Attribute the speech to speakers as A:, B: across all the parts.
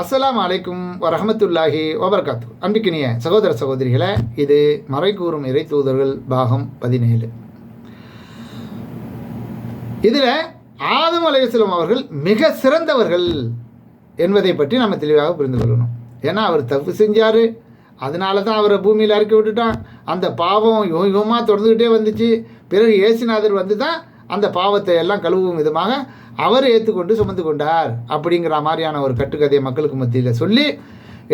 A: அஸ்லாம் அலைக்கும் வரஹமத்துல்லாஹி வபர்காத்து. அன்பிக்கினிய சகோதர சகோதரிகளை இது மறைக்கூறும் இறை தூதர்கள் பாகம் பதினேழு. இதில் ஆதம் அலையாஸ்லாம் அவர்கள் மிக சிறந்தவர்கள் என்பதை பற்றி நம்ம தெளிவாக புரிந்து கொள்ளணும். ஏன்னா அவர் தப்பு செஞ்சார். அதனால தான் அவரை பூமியில் இறக்கி விட்டுட்டான். அந்த பாவம் யோகமாக யுகமாக தொடர்ந்துக்கிட்டே வந்துச்சு. பிறகு ஏசுநாதர் வந்து தான் அந்த பாவத்தை எல்லாம் கழுவும் விதமாக அவர் ஏற்றுக்கொண்டு சுமந்து கொண்டார் அப்படிங்கிற மாதிரியான ஒரு கட்டுக்கதையை மக்களுக்கு மத்தியில் சொல்லி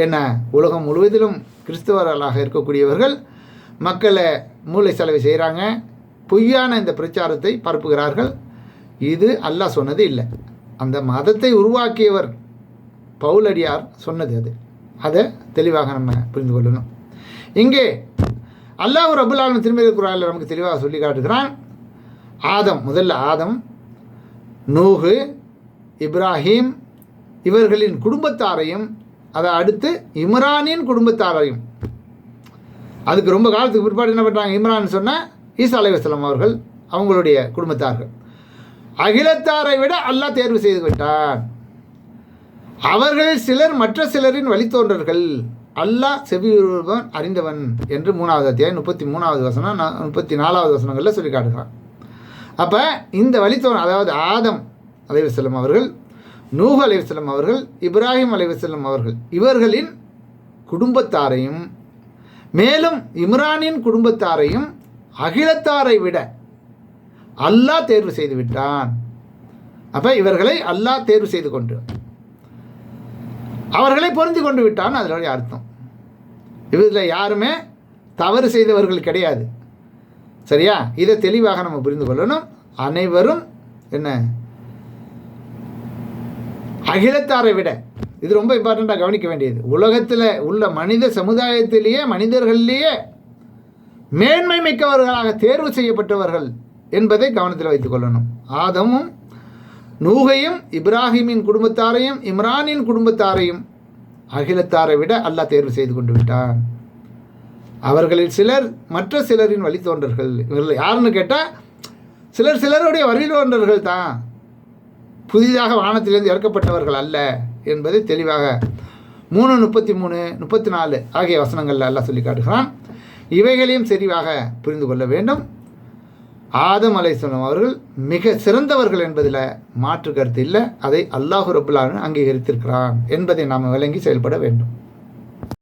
A: என்ன உலகம் முழுவதிலும் கிறிஸ்தவர்களாக இருக்கக்கூடியவர்கள் மக்களை மூளை செலவு செய்கிறாங்க பொய்யான இந்த பிரச்சாரத்தை பரப்புகிறார்கள். இது அல்லாஹ் சொன்னது இல்லை. அந்த மதத்தை உருவாக்கியவர் பவுலடியார் சொன்னது அது. அதை தெளிவாக நம்ம புரிந்து கொள்ளணும். இங்கே அல்லாஹ் ரபுல்லாலும் திருமதி குரானில் நமக்கு தெளிவாக சொல்லி காட்டுகிறான். ஆதம் முதல்ல ஆதம் நூகு இப்ராஹிம் இவர்களின் குடும்பத்தாரையும் அதை அடுத்து இம்ரானின் குடும்பத்தாரையும். அதுக்கு ரொம்ப காலத்துக்கு பிற்பாடு என்ன பண்ணுறாங்க இம்ரான் சொன்னால் ஈசா அலைவாஸ்லாம் அவர்கள் அவங்களுடைய குடும்பத்தார்கள். அகிலத்தாரை விட அல்லாஹ் தேர்வு செய்து விட்டான். அவர்களில் சிலர் மற்ற சிலரின் வழித்தோன்றர்கள். அல்லாஹ் செவியுறுவன் அறிந்தவன் என்று மூணாவது அத்தியாயம் முப்பத்தி மூணாவது வசனம் நான் முப்பத்தி நாலாவது வசனங்களில் சொல்லி காட்டுகிறான். அப்போ இந்த வழித்தோன் அதாவது ஆதம் அலைவசல்லம் அவர்கள் நூஹ் அலைவசல்லம் அவர்கள் இப்ராஹிம் அலைவசல்லம் அவர்கள் இவர்களின் குடும்பத்தாரையும் மேலும் இம்ரானின் குடும்பத்தாரையும் அகிலத்தாரை விட அல்லாஹ் தேர்வு செய்து விட்டான். அப்போ இவர்களை அல்லாஹ் தேர்வு செய்து கொண்டு அவர்களை பொருந்தி கொண்டு விட்டான் அதனுடைய அர்த்தம்? இவரில் யாருமே தவறு செய்தவர்கள் கிடையாது. சரியா? இதை தெளிவாக நம்ம புரிந்து கொள்ளணும். அனைவரும் என்ன? அகிலத்தாரை விட. இது ரொம்ப இம்பார்ட்டண்ட்டாக கவனிக்க வேண்டியது. உலகத்தில் உள்ள மனித சமுதாயத்திலேயே மனிதர்களிலேயே மேன்மை மிக்கவர்களாக தேர்வு செய்யப்பட்டவர்கள் என்பதை கவனத்தில் வைத்துக் கொள்ளணும். ஆதமும் நூகையும் இப்ராஹிமின் குடும்பத்தாரையும் இம்ரானின் குடும்பத்தாரையும் அகிலத்தாரை விட அல்லாஹ் தேர்வு செய்து கொண்டு விட்டான். அவர்களில் சிலர் மற்ற சிலரின் வழித்தோன்றர்கள் இவர்கள் யாருன்னு கேட்டால் சிலர் சிலருடைய வழித்தோன்றர்கள் தான். புதிதாக வானத்திலிருந்து இறக்கப்பட்டவர்கள் அல்ல என்பதை தெளிவாக மூணு முப்பத்தி மூணு முப்பத்தி நாலு ஆகிய வசனங்களில் எல்லாம் சொல்லி காட்டுகிறான். இவைகளையும் சரிவாக புரிந்து கொள்ள வேண்டும். ஆதம் அலைஹிஸ்ஸலாம் அவர்கள் மிக சிறந்தவர்கள் என்பதில் மாற்று கருத்து இல்லை. அதை அல்லாஹு ரபுல்லான்னு அங்கீகரித்திருக்கிறான் என்பதை நாம் விளங்கி செயல்பட வேண்டும்.